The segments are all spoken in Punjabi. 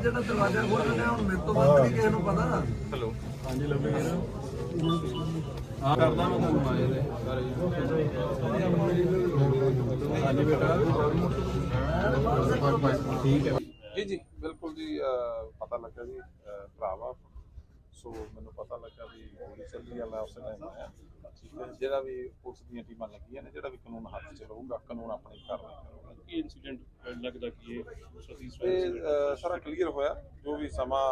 ਜਿਹੜਾ ਦਰਵਾਜ਼ਾ ਖੋਲ ਰਿਹਾ ਹੁਣ ਮੇਰੇ ਤੋਂ ਵੱਧ ਨਹੀਂ ਕਿਸੇ ਨੂੰ ਪਤਾ। ਹੈਲੋ। ਹਾਂਜੀ ਲੱਭੇ ਗਿਆ ਹਾਂ ਕਰਦਾ ਮੈਂ ਤੁਹਾਨੂੰ ਆਏ ਦੇ। ਹਾਂਜੀ ਬੇਟਾ। ਠੀਕ ਹੈ। ਜੀ ਜੀ ਬਿਲਕੁਲ ਜੀ ਪਤਾ ਲੱਗਾ ਜੀ ਭਰਾਵਾ ਸੋ ਮੈਨੂੰ ਪਤਾ ਲੱਗਾ ਵੀ ਗੋਲੀ ਚੱਲੀ ਆ ਮੈਂ ਉਸ ਆਇਆ। ਠੀਕ ਹੈ ਜਿਹੜਾ ਵੀ ਪੁਲਿਸ ਦੀਆਂ ਟੀਮਾਂ ਲੱਗੀਆਂ ਨੇ ਜਿਹੜਾ ਵੀ ਕਾਨੂੰਨ ਹੱਥ 'ਚ ਰਹੂਗਾ ਕਾਨੂੰਨ ਆਪਣੀ ਕਾਰਵਾਈ ਕਰੂਗਾ। ਕੀ ਇਨਸੀਡੈਂਟ ਲੱਗਦਾ ਕਿ ਇਹ ਸਤੀਸ਼ ਸਾਰਾ ਕਲੀਅਰ ਹੋਇਆ। ਜੋ ਵੀ ਸਮਾਂ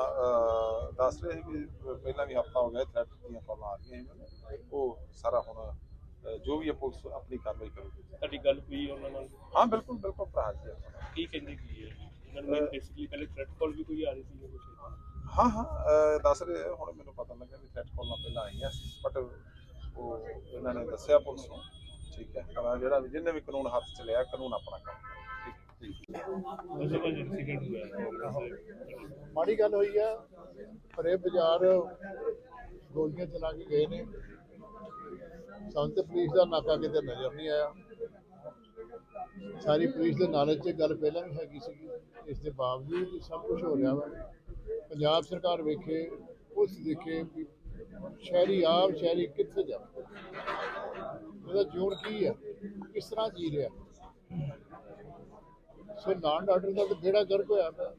ਦੱਸ ਰਹੇ ਸੀ ਵੀ ਪਹਿਲਾਂ ਵੀ ਹਫਤਾ ਹੋ ਗਿਆ ਥ੍ਰੈਟ ਦੀਆਂ ਕਾਲਾਂ ਆ ਰਹੀਆਂ ਉਹ ਸਾਰਾ ਹੁਣ ਜੋ ਵੀ ਪੁਲਿਸ ਆਪਣੀ ਕਾਰਵਾਈ ਕਰੂਗੀ। ਤੁਹਾਡੀ ਗੱਲ ਹੋਈ ਉਹਨਾਂ ਨਾਲ? ਹਾਂ ਬਿਲਕੁਲ ਬਿਲਕੁਲ ਭਰਾ ਜੀ। ਕੀ ਕਹਿੰਦੇ ਕੀ ਹੈ? ਇਹਨਾਂ ਨੂੰ ਬੇਸਿਕਲੀ ਪਹਿਲੇ ਥ੍ਰੈਟ ਕਾਲ ਵੀ ਕੋਈ ਆ ਰਹੀ ਸੀ ਕੁਛ? ਹਾਂ ਹਾਂ ਅਹ ਦੱਸ ਰਹੇ ਆ, ਹੁਣ ਮੈਨੂੰ ਪਤਾ ਲੱਗਾ ਵੀ ਥ੍ਰੈਟ ਕਾਲਾਂ ਪਹਿਲਾਂ ਆਈਆਂ ਸੀ ਬਟ ਉਹ ਇਹਨਾਂ ਨੇ ਦੱਸਿਆ ਪੁਲਿਸ ਨੂੰ। ਠੀਕ ਹੈ ਪਰ ਜਿਹੜਾ ਵੀ ਜਿਹਨੇ ਵੀ ਕਾਨੂੰਨ ਹੱਥ ਚ ਲਿਆ ਕਾਨੂੰਨ ਆਪਣਾ ਕੰਮ ਠੀਕ ਠੀਕ। ਮਾੜੀ ਗੱਲ ਹੋਈ ਆ ਪਰੇ ਬਾਜ਼ਾਰ ਗੋਲੀਆਂ ਚਲਾ ਕੇ ਗਏ ਨੇ। ਸਾਨੂੰ ਤੇ ਪੁਲਿਸ ਦਾ ਨਾਕਾ ਕਿਤੇ ਨਜ਼ਰ ਨਹੀਂ ਆਇਆ। ਸਾਰੀ ਪੁਲਿਸ ਦੇ ਨਾਲਜ 'ਚ ਗੱਲ ਪਹਿਲਾਂ ਵੀ ਹੈਗੀ ਸੀ ਇਸ ਦੇ ਬਾਵਜੂਦ ਸਭ ਕੁਝ ਹੋ ਰਿਹਾ ਵਾ। ਪੰਜਾਬ ਸਰਕਾਰ ਵੇਖੇ ਉਸ ਦੇਖੇ ਵੀ ਸ਼ਹਿਰੀ ਆਪ ਸ਼ਹਿਰੀ ਕਿੱਥੇ ਜਾ ਇਹਦਾ ਜੋੜ ਕੀ ਆ ਕਿਸ ਤਰ੍ਹਾਂ ਜੀ ਰਿਹਾ ਸੋ ਲਾਂਡ ਆਰਡਰ ਦਾ ਤਾਂ ਬੇੜਾ ਗਰਕ ਹੋਇਆ ਪਿਆ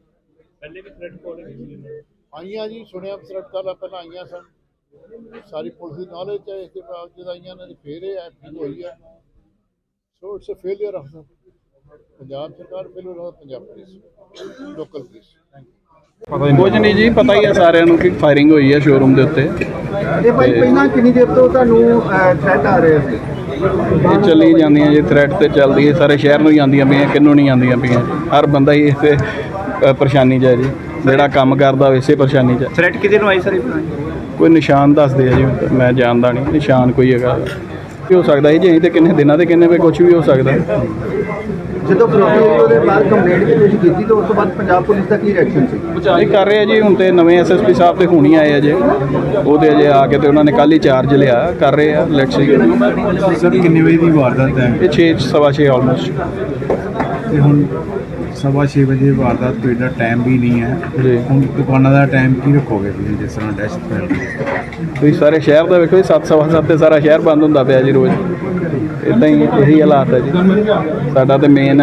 ਪਹਿਲੇ ਵੀ ਥ੍ਰੈਟ ਕਾਲ ਆਈ ਸੀ ਇਹਨਾਂ ਨੂੰ। ਆਈਆਂ ਜੀ ਸੁਣਿਆ ਸਰਕਾਰ ਪਹਿਲਾਂ ਆਈਆਂ ਸਨ ਸਾਰੀ ਪੁਲਿਸ ਦੀ ਨੌਲੇਜ ਹੈ ਇਸ ਦੇ ਬਾਵਜੂਦ ਆਈਆਂ ਨੇ ਫੇਰ ਇਹ ਐਕਟਿਵ ਹੋਈ ਹੈ so it's a failure of Punjab ਸਰਕਾਰ failure of Punjab police local police ਕੁਝ ਨਹੀਂ ਜੀ ਪਤਾ ਹੀ ਹੈ ਸਾਰਿਆਂ ਨੂੰ ਕਿ ਫਾਇਰਿੰਗ ਹੋਈ ਹੈ ਸ਼ੋਰੂਮ ਦੇ ਉੱਤੇ। ਇਹ ਭਾਈ ਪਹਿਲਾਂ ਕਿੰਨੀ ਦੇਰ ਤੋਂ ਤੁਹਾਨੂੰ ਥ੍ਰੈਟ ਆ ਰਹੇ ਸੀ ਇਹ ਚੱਲੀ ਜਾਂਦੀਆਂ ਜੀ ਥ੍ਰੈਡ ਤੇ ਚੱਲਦੀ ਹੈ ਸਾਰੇ ਸ਼ਹਿਰ ਨੂੰ ਆਉਂਦੀਆਂ ਪਈਆਂ ਕਿੰਨੂੰ ਨਹੀਂ ਆਉਂਦੀਆਂ ਪਈਆਂ। ਹਰ ਬੰਦਾ ਹੀ ਇਸੇ ਪਰੇਸ਼ਾਨੀ 'ਚ ਹੈ ਜੀ। ਜਿਹੜਾ ਕੰਮ ਕਰਦਾ ਹੋਵੇ ਇਸੇ ਪਰੇਸ਼ਾਨੀ 'ਚ ਹੈ। ਥ੍ਰੈਟ ਕਿਹਦੇ ਨੂੰ ਆਈ ਸਰ? ਕੋਈ ਨਿਸ਼ਾਨ ਦੱਸਦੇ ਆ ਜੀ ਮੈਂ ਜਾਣਦਾ ਨਹੀਂ ਨਿਸ਼ਾਨ ਕੋਈ ਹੈਗਾ। ਕੀ ਹੋ ਸਕਦਾ ਜੀ ਅਸੀਂ ਤੇ ਕਿੰਨੇ ਦਿਨਾਂ ਤੇ ਕਿੰਨੇ ਵੇ ਕੁਝ ਵੀ ਹੋ ਸਕਦਾ। ਜਦੋਂ ਫਰੋਤੀ ਉਹਦੇ ਬਾਅਦ ਕੰਪਲੇਂਟ ਕੀਤੀ ਤਾਂ ਉਸ ਤੋਂ ਬਾਅਦ ਪੰਜਾਬ ਪੁਲਿਸ ਦਾ ਕੀ ਰਿਐਕਸ਼ਨ ਸੀ? ਇਹ ਕਰ ਰਹੇ ਆ ਜੀ ਹੁਣ ਤੇ ਨਵੇਂ ਐਸਐਸਪੀ ਸਾਹਿਬ ਤੇ ਹੁਣੀ ਆਏ ਅਜੇ ਉਹਦੇ ਅਜੇ ਆ ਕੇ ਤੇ ਉਹਨਾਂ ਨੇ ਕੱਲ ਹੀ ਚਾਰਜ ਲਿਆ ਕਰ ਰਹੇ ਆ ਲੈਟਸ ਸੀ ਸਰ ਕਿੰਨੇ ਵਜੇ ਦੀ ਵਾਰਦਾਤ ਹੈ? ਇਹ 6 ਸਵਾ 6 ਆਲਮੋਸਟ ਤੇ ਹੁਣ ਸਵਾ ਛੇ ਵਜੇ ਵਾਰਦਾਤ ਕੋਈ ਦਾ ਟਾਈਮ ਵੀ ਨਹੀਂ ਹੈ। ਜੀ। ਹੁਣ ਦੁਕਾਨਾਂ ਦਾ ਟਾਈਮ ਕੀ ਰੱਖੋਗੇ ਤੁਸੀਂ ਜਿਸ ਤਰ੍ਹਾਂ ਡੈਸ਼ ਤੁਸੀਂ ਸਾਰੇ ਸ਼ਹਿਰ ਦਾ ਵੇਖੋ ਜੀ ਸੱਤ ਸਵਾ ਸੱਤ ਤੇ ਸਾਰਾ ਸ਼ਹਿਰ ਬੰਦ ਹੁੰਦਾ ਪਿਆ ਜੀ ਰੋਜ਼। ਇਦਾਂ ਹੀ ਇਹੀ ਹਾਲਾਤ ਹੈ ਜੀ। ਸਾਡਾ ਤੇ ਮੇਨ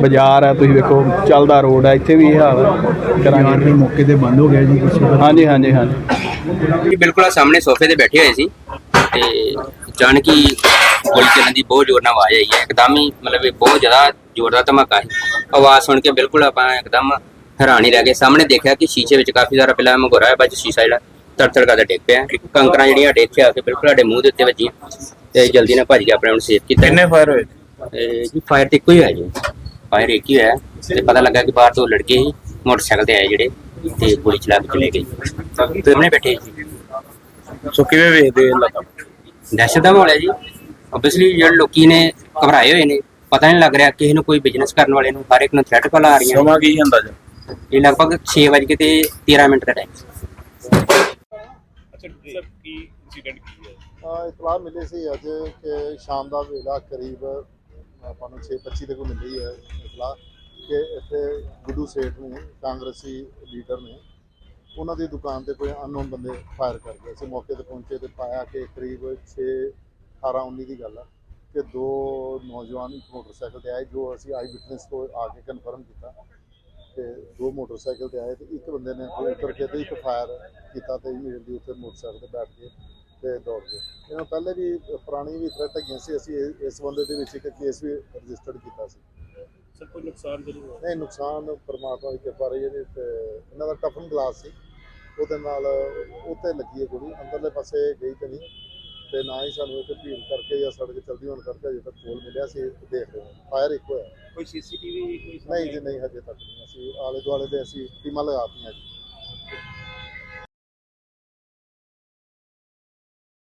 ਬਾਜ਼ਾਰ ਹੈ ਤੁਸੀਂ ਵੇਖੋ ਚੱਲਦਾ ਰੋਡ ਹੈ ਇੱਥੇ ਵੀ ਇਹ ਹਾਲ ਹੈ। ਕਰਾਂਗੇ। ਮੌਕੇ ਤੇ ਬੰਦ ਹੋ ਗਿਆ ਜੀ ਕੁਛ ਹਾਂਜੀ ਹਾਂਜੀ ਹਾਂਜੀ। ਜੀ ਬਿਲਕੁਲ ਆ ਸਾਹਮਣੇ ਸੋਫੇ ਤੇ ਬੈਠੇ ਹੋਏ ਸੀ। ਤੇ ਅਚਾਨਕ ਹੀ ਗੋਲੀ ਚੱਲਣ ਦੀ ਬਹੁਤ ਜ਼ੋਰ ਨਾਲ ਆਵਾਜ਼ ਆਈ ਹੈ। ਇੱਕਦਮ ਹੀ ਮਤਲਬ ਇਹ ਬਹੁਤ ਜ਼ਿਆਦਾ ਜ਼ੋਰ ਦਾ ਧਮਾਕਾ ਸੀ। ਆਵਾਜ਼ ਸੁਣ ਕੇ ਬਿਲਕੁਲ ਆਪਾਂ ਇੱਕਦਮ ਹੈਰਾਨ ਰਹਿ ਗਏ। ਸਾਹਮਣੇ ਦੇਖਿਆ ਕਿ ਸ਼ੀਸ਼ੇ ਵਿੱਚ ਕਾਫੀ ਸਾਰਾ ਪਹਿਲਾਂ ਮਗੋਰਾ ਹੈ ਬਾਅਦ ਸ਼ੀਸ਼ਾ ਜਿਹੜਾ ਤੜ ਤੜ ਕਰਦਾ ਡਿੱਗ ਪਿਆ ਕੰਕਰਾਂ ਜਿਹੜੀਆਂ ਇੱਥੇ ਆ ਕੇ ਬਿਲਕੁਲ ਸਾਡੇ ਮੂੰਹ ਦੇ ਉੱਤੇ ਵੱਜੀਆਂ। ਤੇ ਜਲਦੀ ਨਾਲ ਭੱਜ ਕੇ ਆਪਣੇ ਆਪ ਨੂੰ ਸੇਫ ਕੀਤਾ। ਕਿੰਨੇ ਫਾਇਰ ਹੋਏ? ਜੀ ਫਾਇਰ ਤੇ ਹੀ ਹੋਇਆ ਜੀ। ਫਾਇਰ ਇੱਕ ਹੀ ਹੋਇਆ। ਤੇ ਪਤਾ ਲੱਗਾ ਕਿ ਬਾਹਰ ਤੋਂ ਲੜਕੇ ਹੀ ਮੋਟਰਸਾਈਕਲ ਤੇ ਆਏ ਜਿਹੜੇ ਤੇ ਗੋਲੀ ਚਲਾ ਕੇ ਚਲੇ ਗਏ। ਤੇ ਉਹਨੇ ਬੈਠੇ ਸੀ। ਸੋ ਕਿਵੇਂ ਵੇਖਦੇ ਲੱਗਾ ਦਹਿਸ਼ਤ ਦਾ ਮਾਹੌਲ ਹੈ ਜੀ। ਆਬਵੀਅਸਲੀ ਜਿਹੜੇ ਲੋਕੀ ਨੇ ਘਬਰਾਏ ਹੋਏ ਨੇ। ਪਤਾ ਨਹੀਂ ਲੱਗ ਰਿਹਾ ਕਿਸੇ ਨੂੰ ਕੋਈ ਬਿਜ਼ਨਸ ਕਰਨ ਵਾਲੇ ਨੂੰ ਹਰ ਇੱਕ ਨੂੰ ਥ੍ਰੈਟ ਕਾਲ ਆ ਰਹੀਆਂ ਸਮਾਂ ਕੀ ਹੁੰਦਾ ਜੀ? ਇਹ ਲਗਭਗ 6 ਵਜੇ ਤੇ 13 ਮਿੰਟ ਦਾ ਟਾਈਮ ਅੱਛਾ ਸਰ ਕੀ ਇਨਸੀਡੈਂਟ ਕੀ ਹੈ? ਅਹ ਇਤਲਾਹ ਮਿਲੀ ਸੀ ਅੱਜ ਕਿ ਸ਼ਾਮ ਦਾ ਵੇਲਾ ਕਰੀਬ ਆਪਾਂ ਨੂੰ 6:25 ਦੇ ਕੋਲ ਮਿਲੀ ਹੈ ਇਤਲਾਹ ਕਿ ਇੱਥੇ ਗੁੱਡੂ ਸੇਠ ਨੇ ਕਾਂਗਰਸੀ ਲੀਡਰ ਨੇ ਉਹਨਾਂ ਦੀ ਦੁਕਾਨ ਤੇ ਕੋਈ ਅਨਨੋਨ ਬੰਦੇ ਫਾਇਰ ਕਰ ਗਏ। ਅਸੀਂ ਮੌਕੇ ਤੇ ਪਹੁੰਚੇ ਤੇ ਪਾਇਆ ਕਿ ਕਰੀਬ 6 18 19 ਦੀ ਗੱਲ ਆ। ਕਿ ਦੋ ਨੌਜਵਾਨ ਇੱਕ ਮੋਟਰਸਾਈਕਲ ਤੇ ਆਏ ਜੋ ਅਸੀਂ ਆਈ ਵਿਟਨੈਸ ਤੋਂ ਆ ਕੇ ਕਨਫਰਮ ਕੀਤਾ ਤੇ ਦੋ ਮੋਟਰਸਾਈਕਲ ਤੇ ਆਏ ਤੇ ਇੱਕ ਬੰਦੇ ਨੇ ਕੋਈ ਉੱਤਰ ਕੇ ਤੇ ਇੱਕ ਫਾਇਰ ਕੀਤਾ ਤੇ ਇਮੀਡੀਏਟਲੀ ਉੱਥੇ ਮੋਟਰਸਾਈਕਲ ਤੇ ਬੈਠ ਕੇ ਤੇ ਦੌੜ ਗਏ। ਇਹਨਾਂ ਪਹਿਲੇ ਵੀ ਪੁਰਾਣੀ ਵੀ ਥ੍ਰੈਟ ਹੈਗੀਆਂ ਸੀ ਅਸੀਂ ਇਸ ਬੰਦੇ ਦੇ ਵਿੱਚ ਇੱਕ ਕੇਸ ਵੀ ਰਜਿਸਟਰਡ ਕੀਤਾ ਸੀ। ਸਰ ਕੋਈ ਨੁਕਸਾਨ ਜ਼ਰੂਰ ਨਹੀਂ ਨੁਕਸਾਨ ਪਰਮਾਤਮਾ ਦੀ ਕਿਰਪਾ ਰਹੀ ਹੈ ਤੇ ਇਹਨਾਂ ਦਾ ਟਫਨ ਗਲਾਸ ਸੀ। ਉਹਦੇ ਨਾਲ ਉੱਤੇ ਲੱਗੀ ਹੈ ਗੋਲੀ ਅੰਦਰਲੇ ਪਾਸੇ ਗਈ ਤੇ ਨਹੀਂ। ਤੇ ਨਾ ਹੀ ਸਾਨੂੰ ਇੱਥੇ ਭੀੜ ਕਰਕੇ ਜਾਂ ਸੜਕ ਚਲਦੀ ਹੋਣ ਕਰਕੇ ਅਜੇ ਤੱਕ ਕੋਲ ਮਿਲਿਆ ਸੀ ਦੇਖ ਰਹੇ ਹਾਂ। ਫਾਇਰ ਇੱਕ ਹੋਇਆ। ਕੋਈ ਸੀਸੀਟੀਵੀ ਕੋਈ ਨਹੀਂ ਜੀ ਨਹੀਂ ਹਜੇ ਤੱਕ ਨਹੀਂ। ਅਸੀਂ ਆਲੇ ਦੁਆਲੇ ਦੇ ਅਸੀਂ ਟੀਮਾਂ ਲਗਾਤੀਆਂ ਜੀ।